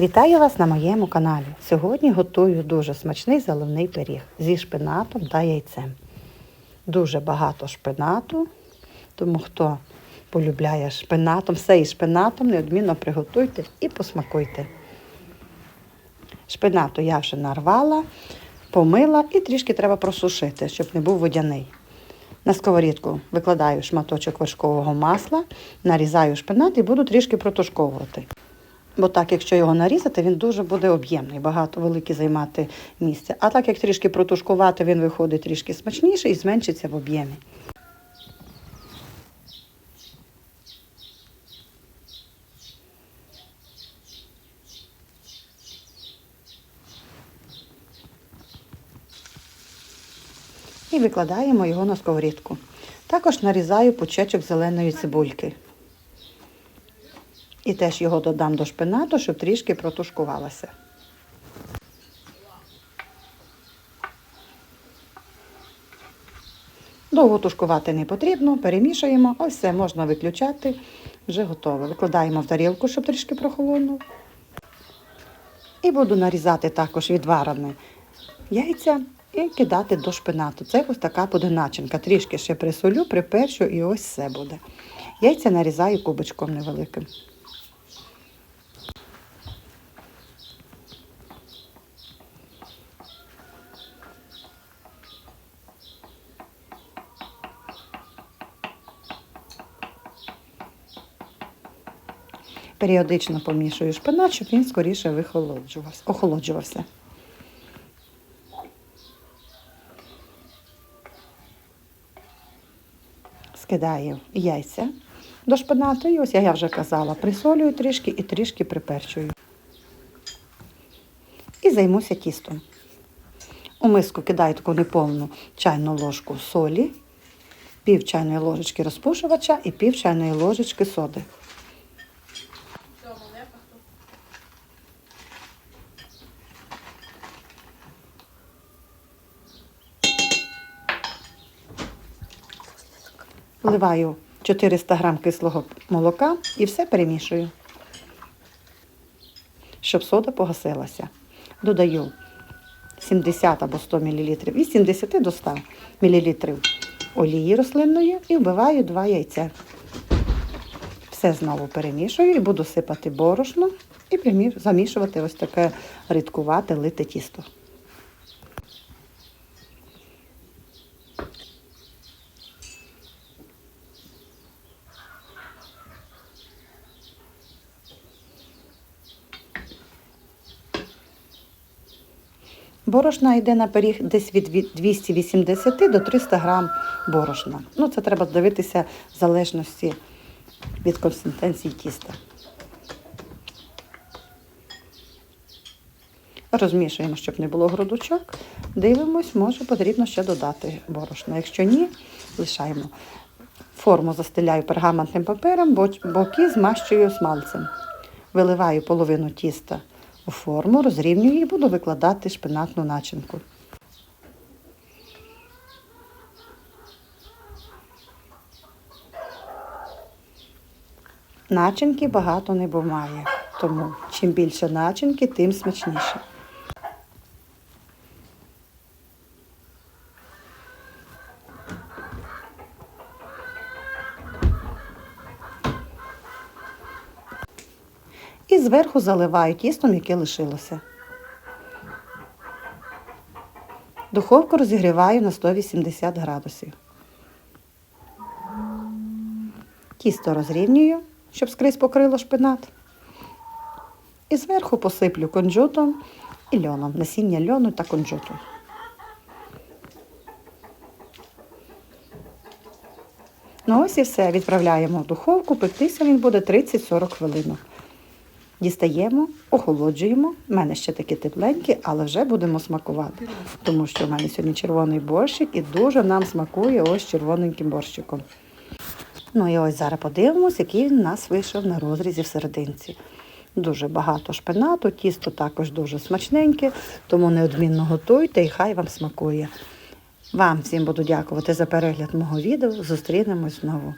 Вітаю вас на моєму каналі. Сьогодні готую дуже смачний заливний пиріг зі шпинатом та яйцем. Дуже багато шпинату, тому хто полюбляє шпинатом, все із шпинатом, неодмінно приготуйте і посмакуйте. Шпинату я вже нарвала, помила і трішки треба просушити, щоб не був водяний. На сковорідку викладаю шматочок вершкового масла, нарізаю шпинат і буду трішки протушковувати. Бо так, якщо його нарізати, він дуже буде об'ємний, багато великий займати місце. А так як трішки протушкувати, він виходить трішки смачніше і зменшиться в об'ємі. І викладаємо його на сковорідку. Також нарізаю пучечок зеленої цибульки. І теж його додам до шпинату, щоб трішки протушкувалося. Довго тушкувати не потрібно, перемішуємо, ось все можна виключати, вже готове. Викладаємо в тарілку, щоб трішки прохолонув. І буду нарізати також відварене яйця і кидати до шпинату. Це ось така буде начинка. Трішки ще присолю, приперчу і ось все буде. Яйця нарізаю кубочком невеликим. Періодично помішую шпинат, щоб він скоріше вихолоджувався, охолоджувався. Скидаю яйця до шпинату. І ось я вже казала, присолюю трішки і трішки приперчую. І займуся тістом. У миску кидаю таку неповну чайну ложку солі, пів чайної ложечки розпушувача і пів чайної ложечки соди. Вливаю 400 грам кислого молока і все перемішую, щоб сода погасилася. Додаю 70 або 100 мл, від 70 до 100 мл олії рослинної і вбиваю 2 яйця. Все знову перемішую і буду сипати борошно і замішувати ось таке рідкувате лите тісто. Борошна йде на пиріг десь від від 280 до 300 грам борошна. Ну, це треба дивитися в залежності від консистенції тіста. Розмішуємо, щоб не було грудочок. Дивимось, може потрібно ще додати борошно. Якщо ні, лишаємо. Форму застеляю пергаментним папером, боки змащую смальцем. Виливаю половину тіста у форму, розрівнюю і буду викладати шпинатну начинку. Начинки багато не буває, тому чим більше начинки, тим смачніше. І зверху заливаю тістом, яке лишилося. Духовку розігріваю на 180 градусів. Тісто розрівнюю, щоб скрізь покрило шпинат. І зверху посиплю кунжутом і льоном, насіння льону та кунжуту. Ну ось і все. Відправляємо в духовку, пектися він буде 30-40 хвилин. Дістаємо, охолоджуємо. У мене ще такі тепленькі, але вже будемо смакувати. Тому що в мене сьогодні червоний борщик і дуже нам смакує ось червоненьким борщиком. Ну і ось зараз подивимось, який він у нас вийшов на розрізі в серединці. Дуже багато шпинату, тісто також дуже смачненьке, тому неодмінно готуйте і хай вам смакує. Вам всім буду дякувати за перегляд мого відео. Зустрінемось знову.